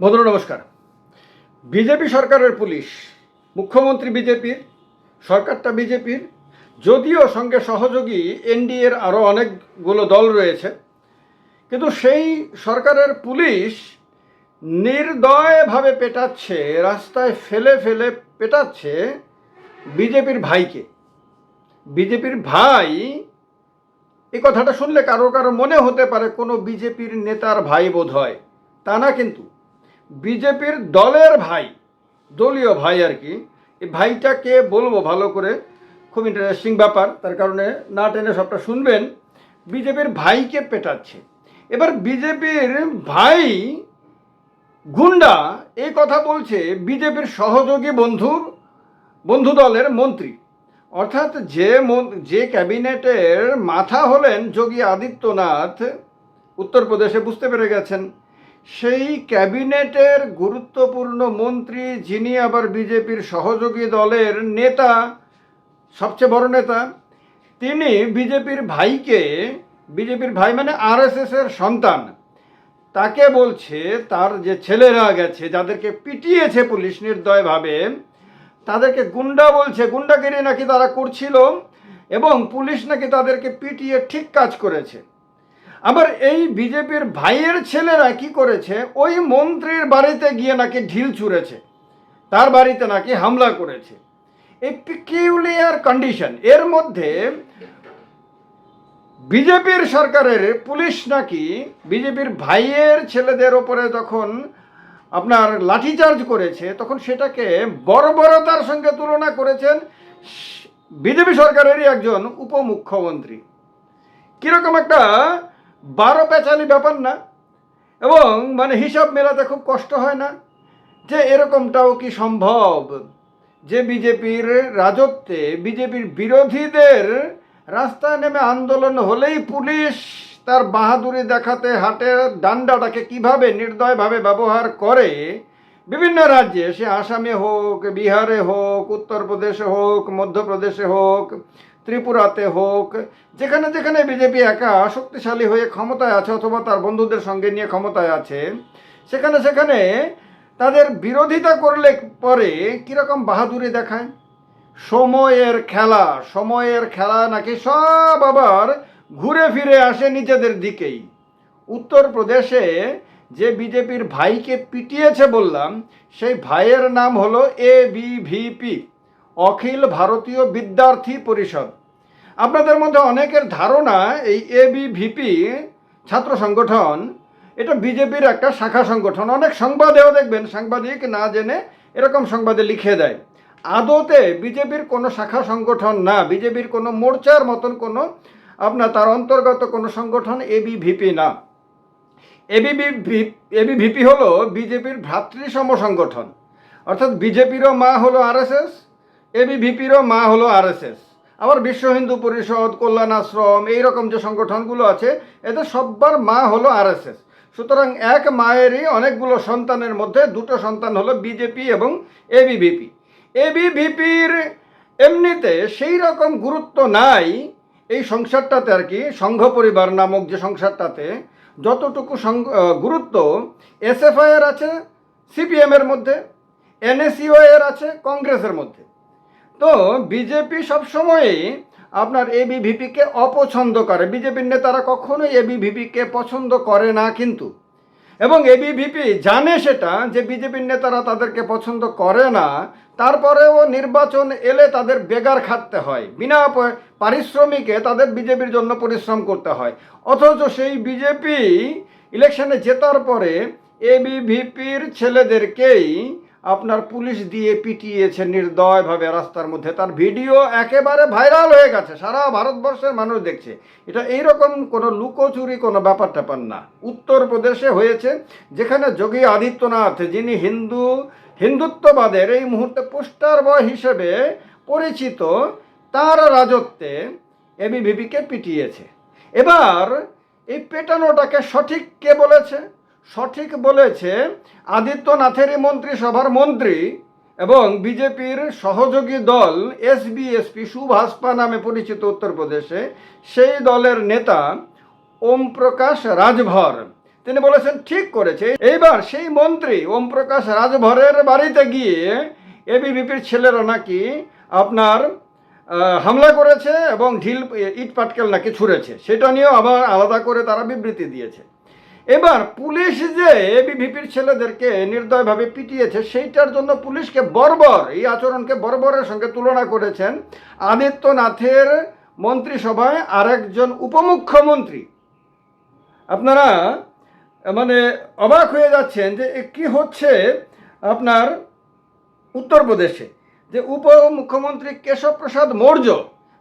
বন্ধুরা, নমস্কার। বিজেপি সরকারের পুলিশ, মুখ্যমন্ত্রী বিজেপির, সরকারটা বিজেপির, যদিও সঙ্গে সহযোগী এনডিএর আরও অনেকগুলো দল রয়েছে, কিন্তু সেই সরকারের পুলিশ নির্দয়ভাবে পেটাচ্ছে, রাস্তায় ফেলে ফেলে পেটাচ্ছে বিজেপির ভাইকে। বিজেপির ভাই, এই কথাটা শুনলে কারও কারও মনে হতে পারে কোনো বিজেপির নেতার ভাই বোধ হয় তা না কিন্তু। বিজেপির দলের ভাই, দলীয় ভাই আর কি, এই ভাইটাকে বলব ভালো করে, খুব ইন্টারেস্টিং ব্যাপার, তার কারণে না টেনে সবটা শুনবেন। বিজেপির ভাইকে পেটাচ্ছে। এবার বিজেপির ভাই গুন্ডা এই কথা বলছে বিজেপির সহযোগী বন্ধু বন্ধু দলের মন্ত্রী। অর্থাৎ যে যে ক্যাবিনেটের মাথা হলেন যোগী আদিত্যনাথ, উত্তরপ্রদেশে বুঝতে পেরে গেছেন। সেই ক্যাবিনেটের গুরুত্বপূর্ণ মন্ত্রী যিনি আবার বিজেপির সহযোগী দলের নেতা, সবচেয়ে বড় নেতা, তিনি বিজেপির ভাইকে, বিজেপির ভাই মানে আরএসএস এর সন্তান, তাকে বলছে তার যে ছেলেরা গেছে, যাদেরকে পিটিয়েছে পুলিশ নির্দয়ভাবে, তাদেরকে গুন্ডা বলছে, গুন্ডাগিরি নাকি তারা করছিল, এবং পুলিশ নাকি তাদেরকে পিটিয়ে ঠিক কাজ করেছে। আবার এই বিজেপির ভাইয়ের ছেলেরা কি করেছে? ওই মন্ত্রীর বাড়িতে গিয়ে নাকি ঢিল ছুঁড়েছে। তার বাড়িতে নাকি হামলা করেছে। এই পিকিউলিয়ার কন্ডিশন এর মধ্যে বিজেপির সরকারের পুলিশ নাকি বিজেপির ভাইয়ের ছেলেদের ওপরে যখন আপনার লাঠিচার্জ করেছে, তখন সেটাকে বর্বরতার সঙ্গে তুলনা করেছেন বিজেপি সরকারেরই একজন উপমুখ্যমন্ত্রী। কীরকম একটা বারো পেঁচালি ব্যাপার না। এবং মানে হিসাব মেলাতে খুব কষ্ট হয় না। যে এরকমটাও কি সম্ভব? যে বিজেপির রাজত্বে বিজেপির বিরোধীদের রাস্তায় নেমে আন্দোলন হলেই পুলিশ তার বাহাদুরি দেখাতে হাটের ডান্ডাটাকে কীভাবে নির্দয়ভাবে ব্যবহার করে, বিভিন্ন রাজ্যে, সে আসামে হোক, বিহারে হোক, উত্তরপ্রদেশে হোক, মধ্যপ্রদেশে হোক ত্রিপুরাতে হোক, যেখানে যেখানে বিজেপি একা শক্তিশালী হয়ে ক্ষমতায় আছে অথবা তার বন্ধুদের সঙ্গে নিয়ে ক্ষমতায় আছে, সেখানে সেখানে তাদের বিরোধিতা করলে পরে কীরকম বাহাদুরি দেখায়? সময়ের খেলা সময়ের খেলা নাকি সব আবার ঘুরে ফিরে আসে নিজেদের দিকেই। উত্তরপ্রদেশে যে বিজেপির ভাইকে পিটিয়েছে বললাম, সেই ভাইয়ের নাম হলো এ বি বিভিপি অখিল ভারতীয় বিদ্যার্থী পরিষদ। আপনাদের মধ্যে অনেকের ধারণা এই এবিভিপি ছাত্র সংগঠন, এটা বিজেপির একটা শাখা সংগঠন। অনেক সংবাদেও দেখবেন, সাংবাদিক না জেনে এরকম সংবাদে লিখে দেয়। আদতে বিজেপির কোনো শাখা সংগঠন না, বিজেপির কোনো মোর্চার মতন কোনো, আপনার তার অন্তর্গত কোনো সংগঠন এবিভিপি না। এবিভি এবিভিপি হলো বিজেপির ভ্রাতৃসম সংগঠন। অর্থাৎ বিজেপিরও মা হলো আরএসএস এবিভিপিরও মা হলো আরএসএস। আবার বিশ্ব হিন্দু পরিষদ, কল্যাণ আশ্রম এইরকম যে সংগঠনগুলো আছে, এদের সব্বার মা হলো আরএসএস। সুতরাং এক মায়েরই অনেকগুলো সন্তানের মধ্যে দুটো সন্তান হলো বিজেপি এবং এবিভিপি এবিভিপির এমনিতে সেই রকম গুরুত্ব নাই এই সংসারটাতে আর কি, সংঘ পরিবার নামক যে সংসারটাতে। যতটুকু গুরুত্ব এসএফআই এর আছে সিপিএমের মধ্যে এনএসইউ আছে, কংগ্রেসের মধ্যে। তো বিজেপি সবসময়ই আপনার এবিভিপিকে অপছন্দ করে। বিজেপির নেতারা কখনোই এবিভিপিকে পছন্দ করে না কিন্তু। এবং এবিভিপি জানে সেটা যে বিজেপির নেতারা তাদেরকে পছন্দ করে না, তারপরেও নির্বাচন এলে তাদের বেগার খাটতে হয়। বিনা পারিশ্রমিকে তাদের বিজেপির জন্য পরিশ্রম করতে হয়। অথচ সেই বিজেপি ইলেকশনে জেতার পরে এবিভিপির ছেলেদেরকেই আপনার পুলিশ দিয়ে পিটিয়েছে নির্দয়ভাবে রাস্তার মধ্যে। তার ভিডিও একেবারে ভাইরাল হয়ে গেছে। সারা ভারতবর্ষের মানুষ দেখছে। এটা এইরকম কোনো লুকোচুরি, কোনো ব্যাপার ট্যাপার না। উত্তরপ্রদেশে হয়েছে, যেখানে যোগী আদিত্যনাথ, যিনি হিন্দু, হিন্দুত্ববাদের এই মুহূর্তে পোস্টার বয় হিসেবে পরিচিত, তার রাজত্বে এবিভিপিকে পিটিয়েছে। এবার এই পেটানোটাকে সঠিক কে বলেছে। সঠিক বলেছে আদিত্যনাথেরই মন্ত্রিসভার মন্ত্রী এবং বিজেপির সহযোগী দল এসবিএসপি সুভাষপা নামে পরিচিত উত্তরপ্রদেশে, সেই দলের নেতা ওম প্রকাশ রাজভর। তিনি বলেছেন, ঠিক করেছে। এইবার সেই মন্ত্রী ওম প্রকাশ রাজভরের বাড়িতে গিয়ে এবিভিপির ছেলেরা নাকি আপনার হামলা করেছে এবং ঢিল ইট পাটকেল নাকি ছুঁড়েছে। সেটা নিয়েও আবার আলাদা করে তারা বিবৃতি দিয়েছে। এবার পুলিশ যে এবিভিপির ছেলেদেরকে নির্দয়ভাবে পিটিয়েছে, সেইটার জন্য পুলিশকে বর্বর, এই আচরণকে বর্বরের সঙ্গে তুলনা করেছেন আদিত্যনাথের মন্ত্রিসভায় আরেকজন উপমুখ্যমন্ত্রী। আপনারা মানে অবাক হয়ে যাচ্ছেন যে কি হচ্ছে আপনার উত্তরপ্রদেশে, যে উপমুখ্যমন্ত্রী কেশব প্রসাদ মৌর্য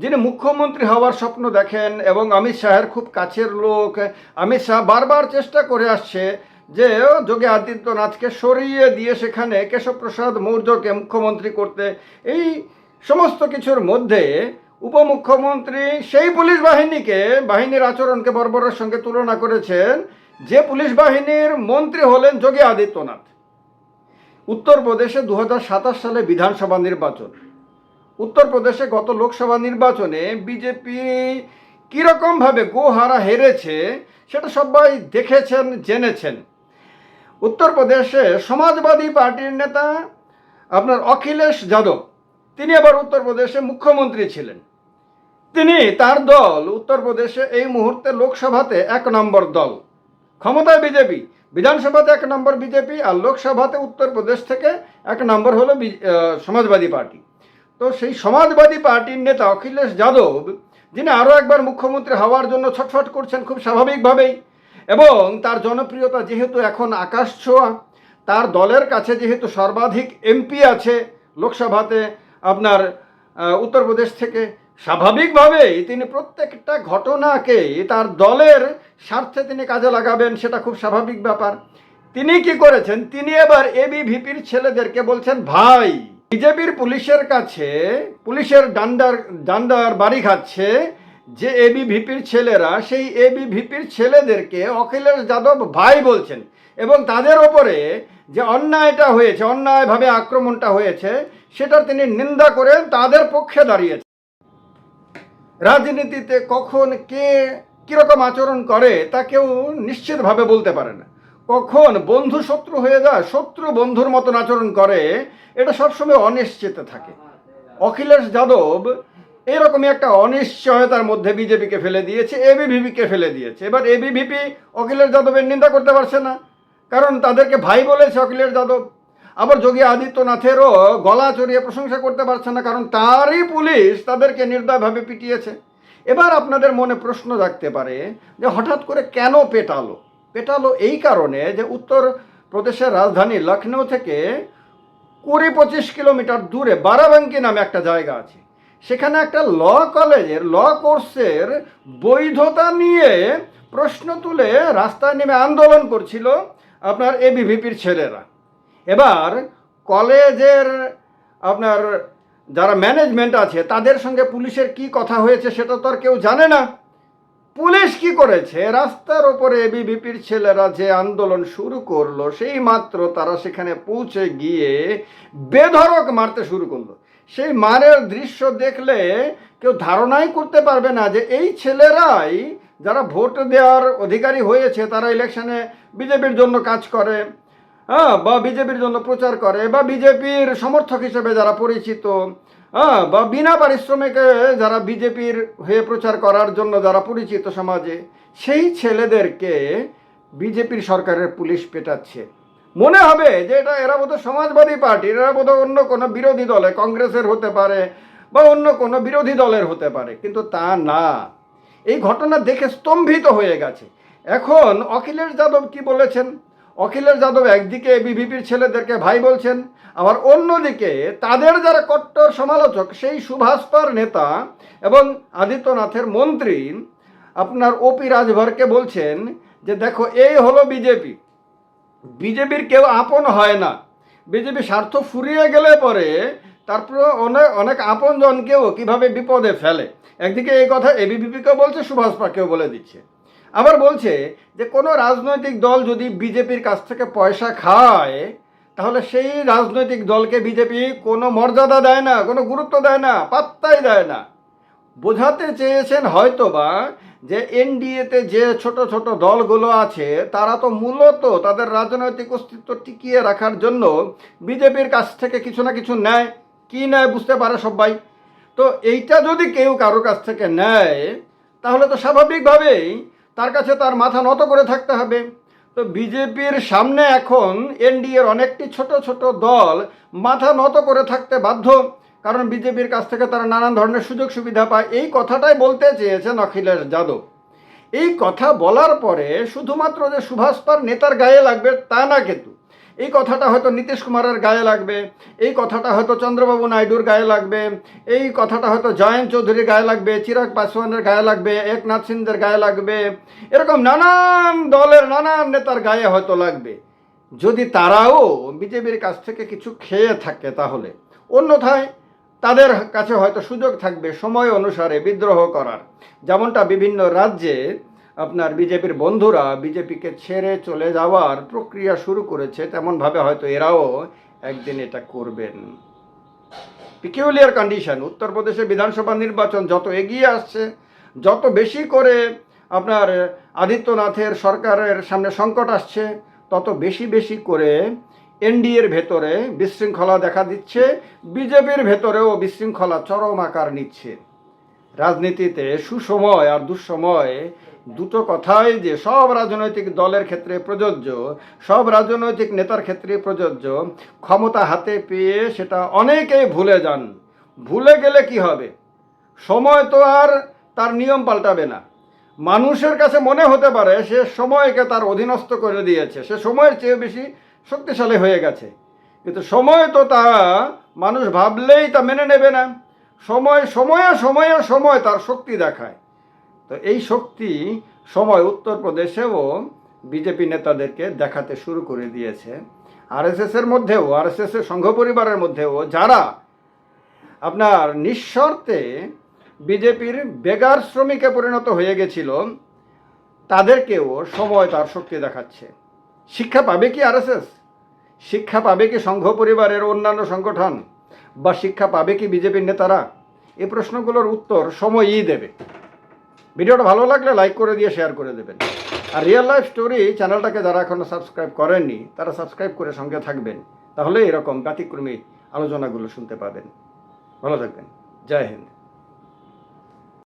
যিনি মুখ্যমন্ত্রী হওয়ার স্বপ্ন দেখেন এবং অমিত শাহের খুব কাছের লোক, অমিত শাহ বারবার চেষ্টা করে আসছে যে যোগী আদিত্যনাথকে সরিয়ে দিয়ে সেখানে কেশব প্রসাদ মৌর্যকে মুখ্যমন্ত্রী করতে। এই সমস্ত কিছুর মধ্যে উপমুখ্যমন্ত্রী সেই পুলিশ বাহিনীকে, বাহিনীর আচরণকে বর্বরের সঙ্গে তুলনা করেছেন যে পুলিশ বাহিনীর মন্ত্রী হলেন যোগী আদিত্যনাথ। উত্তরপ্রদেশে দু হাজার সাতাশ সালে বিধানসভা নির্বাচন। উত্তরপ্রদেশে গত লোকসভা নির্বাচনে বিজেপি কীরকমভাবে গোহারা হেরেছে, সেটা সবাই দেখেছেন, জেনেছেন। উত্তরপ্রদেশে সমাজবাদী পার্টির নেতা আপনার অখিলেশ যাদব, তিনি আবার উত্তরপ্রদেশে মুখ্যমন্ত্রী ছিলেন। তিনি তার দল উত্তরপ্রদেশে এই মুহূর্তে লোকসভাতে এক নম্বর দল। ক্ষমতায় বিজেপি বিধানসভাতে এক নম্বর বিজেপি আর লোকসভাতে উত্তরপ্রদেশ থেকে এক নম্বর হলো সমাজবাদী পার্টি। তো সেই সমাজবাদী পার্টির নেতা অখিলেশ যাদব, যিনি আরও একবার মুখ্যমন্ত্রী হওয়ার জন্য ছটফট করছেন খুব স্বাভাবিকভাবেই, এবং তার জনপ্রিয়তা যেহেতু এখন আকাশ ছোঁয়া, তার দলের কাছে যেহেতু সর্বাধিক এমপি আছে লোকসভাতে আপনার উত্তরপ্রদেশ থেকে, স্বাভাবিকভাবেই তিনি প্রত্যেকটা ঘটনাকে তার দলের স্বার্থে তিনি কাজে লাগাবেন সেটা খুব স্বাভাবিক ব্যাপার। তিনি কি করেছেন? তিনি এবার এবিভিপির ছেলেদেরকে বলছেন, ভাই বিজেপির পুলিশের কাছে, পুলিশের ডান্ডার ডান্ডার বাড়ি খাচ্ছে যে এবিভিপির ছেলেরা, সেই এবিভিপির ছেলেদেরকে অখিলেশ যাদব ভাই বলছেন। এবং তাদের ওপরে যে অন্যায়টা হয়েছে, অন্যায়ভাবে আক্রমণটা হয়েছে, সেটার তিনি নিন্দা করে তাদের পক্ষে দাঁড়িয়েছেন। রাজনীতিতে কখন কে কীরকম আচরণ করে, তা কেউ নিশ্চিতভাবে বলতে পারে না। কখন বন্ধু শত্রু হয়ে যায়, শত্রু বন্ধুর মতন আচরণ করে, এটা সবসময় অনিশ্চিত থাকে। অখিলেশ যাদব এরকমই একটা অনিশ্চয়তার মধ্যে বিজেপিকে ফেলে দিয়েছে, এবিভিপিকে ফেলে দিয়েছে। এবার এবিভিপি অখিলেশ যাদবের নিন্দা করতে পারছে না, কারণ তাদেরকে ভাই বলেছে অখিলেশ যাদব। আবার যোগী আদিত্যনাথেরও গলা চড়িয়ে প্রশংসা করতে পারছে না, কারণ তারই পুলিশ তাদেরকে নির্দয়ভাবে পিটিয়েছে। এবার আপনাদের মনে প্রশ্ন জাগতে পারে যে হঠাৎ করে কেন পেটালো? পেটালো এই কারণে যে উত্তর প্রদেশের রাজধানী লখনৌ থেকে কুড়ি পঁচিশ কিলোমিটার দূরে বারাবাঙ্কি নামে একটা জায়গা আছে। সেখানে একটা ল কলেজের, ল কোর্সের বৈধতা নিয়ে প্রশ্ন তুলে রাস্তায় নেমে আন্দোলন করছিল আপনার এবিভিপির ছেলেরা। এবার কলেজের আপনার যারা ম্যানেজমেন্ট আছে, তাদের সঙ্গে পুলিশের কি কথা হয়েছে সেটা তো আর কেউ জানে না। পুলিশ কি করেছে? রাস্তার ওপরে এবিভিপির ছেলেরা যে আন্দোলন শুরু করল, সেই মাত্র তারা সেখানে পৌঁছে গিয়ে বেধড়ক মারতে শুরু করল। সেই মারের দৃশ্য দেখলে কেউ ধারণাই করতে পারবে না যে এই ছেলেরাই যারা ভোট দেওয়ার অধিকারী হয়েছে, তারা ইলেকশনে বিজেপির জন্য কাজ করে হ্যাঁ বা বিজেপির জন্য প্রচার করে, বা বিজেপির সমর্থক হিসেবে যারা পরিচিত হ্যাঁ বা বিনা পারিশ্রমিকে যারা বিজেপির হয়ে প্রচার করার জন্য যারা পরিচিত সমাজে, সেই ছেলেদেরকে বিজেপির সরকারের পুলিশ পেটাচ্ছে। মনে হবে যে এটা এরা বোধহয় সমাজবাদী পার্টির এরা বোধহয় অন্য কোনো বিরোধী দলে, কংগ্রেসের হতে পারে বা অন্য কোনো বিরোধী দলের হতে পারে, কিন্তু তা না। এই ঘটনা দেখে স্তম্ভিত হয়ে গেছে। এখন অখিলেশ যাদব কি বলেছেন? অখিলেশ যাদব একদিকে বিভিপির ছেলেদেরকে ভাই বলছেন আবার অন্যদিকে তাদের যারা কট্টর সমালোচক, সেই সুভাষ পার নেতা এবং আদিত্যনাথের মন্ত্রী, আপনার ওপি রাজভরকে বলছেন যে, দেখো এই হলো বিজেপি বিজেপির কেউ আপন হয় না। বিজেপি স্বার্থ ফুরিয়ে গেলে পরে তারপর অনেক অনেক আপনজনকেও কীভাবে বিপদে ফেলে? একদিকে এই কথা এবিভিপিকেও বলছে সুভাষ পাকেও বলে দিচ্ছে। আবার বলছে যে, কোনো রাজনৈতিক দল যদি বিজেপির কাছ থেকে পয়সা খায় তাহলে সেই রাজনৈতিক দলকে বিজেপি কোনো মর্যাদা দেয় না, কোনো গুরুত্ব দেয় না, পাত্তাই দেয় না। বোঝাতে চেয়েছেন হয়তোবা যে এনডিএতে যে ছোট ছোট দলগুলো আছে, তারা তো মূলত তাদের রাজনৈতিক অস্তিত্ব টিকিয়ে রাখার জন্য বিজেপির কাছ থেকে কিছু না কিছু নেয়। কি নেয় বুঝতে পারে সবাই। তো এইটা যদি কেউ কারও কাছ থেকে নেয়, তাহলে তো স্বাভাবিকভাবেই তার কাছে তার মাথা নত করে থাকতে হবে। তো বিজেপির সামনে এখন এনডিএর অনেকটি ছোট ছোট দল মাথা নত করে থাকতে বাধ্য, কারণ বিজেপির কাছ থেকে তারা নানান ধরনের সুযোগ সুবিধা পায়। এই কথাটাই বলতে চেয়েছেন অখিলেশ যাদব। এই কথা বলার পরে শুধুমাত্র যে সুভাষ পার নেতার গায়ে লাগবে তা না কিন্তু এই কথাটা হয়তো নীতিশ কুমারের গায়ে লাগবে, এই কথাটা হয়তো চন্দ্রবাবু নাইডুর গায়ে লাগবে, এই কথাটা হয়তো জয়ন্ত চৌধুরীর গায়ে লাগবে, চিরাগ পাসওয়ানের গায়ে লাগবে, একনাথ সিংদের গায়ে লাগবে, এরকম নানান দলের নানান নেতার গায়ে হয়তো লাগবে। যদি তারাও বিজেপির কাছ থেকে কিছু খেয়ে থাকে তাহলে, অন্যথায় তাদের কাছে হয়তো সুযোগ থাকবে সময় অনুসারে বিদ্রোহ করার। যেমনটা বিভিন্ন রাজ্যে আপনার বিজেপির বন্ধুরা বিজেপিকে ছেড়ে চলে যাওয়ার প্রক্রিয়া শুরু করেছে, তেমনভাবে হয়তো এরাও একদিন এটা করবেন। পিকিউলিয়ার কন্ডিশন উত্তরপ্রদেশে বিধানসভা নির্বাচন যত এগিয়ে আসছে, যত বেশি করে আপনার আদিত্যনাথের সরকারের সামনে সংকট আসছে, তত বেশি বেশি করে এনডিএর ভেতরে বিশৃঙ্খলা দেখা দিচ্ছে, বিজেপির ভেতরেও বিশৃঙ্খলা চরম আকার নিচ্ছে। রাজনীতিতে সুসময় আর দুঃসময় দুটো কথাই যে সব রাজনৈতিক দলের ক্ষেত্রে প্রযোজ্য, সব রাজনৈতিক নেতার ক্ষেত্রে প্রযোজ্য। ক্ষমতা হাতে পেয়ে সেটা অনেকেই ভুলে যান। ভুলে গেলে কি হবে? সময় তো আর তার নিয়ম পাল্টাবে না। মানুষের কাছে মনে হতে পারে সে সময়কে তার অধীনস্থ করে দিয়েছে। সে সময়ের চেয়ে বেশি শক্তিশালী হয়ে গেছে। কিন্তু সময় তো তা, মানুষ ভাবলেই তা মেনে নেবে না। সময় সময়ে সময়ে সময় তার শক্তি দেখায়। তো এই শক্তি সময় উত্তরপ্রদেশেও বিজেপি নেতাদেরকে দেখাতে শুরু করে দিয়েছে। আরএসএসের মধ্যেও আরএসএসের সংঘ পরিবারের মধ্যেও যারা আপনার নিঃশর্তে বিজেপির বেগার শ্রমিকে পরিণত হয়ে গেছিল, তাদেরকেও সময় তার শক্তি দেখাচ্ছে। শিক্ষা পাবে কি আরএসএস? শিক্ষা পাবে কি সংঘ পরিবারের অন্যান্য সংগঠন? বা শিক্ষা পাবে কি বিজেপির নেতারা? এই প্রশ্নগুলোর উত্তর সময়ই দেবে। ভিডিওটা ভালো লাগলে লাইক করে দিয়ে শেয়ার করে দেবেন। আর রিয়েল লাইফ স্টোরি চ্যানেলটাকে যারা এখনও সাবস্ক্রাইব করেননি, তারা সাবস্ক্রাইব করে সঙ্গে থাকবেন। তাহলে এরকম ব্যতিক্রমী আলোচনাগুলো শুনতে পাবেন। ভালো থাকবেন। জয় হিন্দ।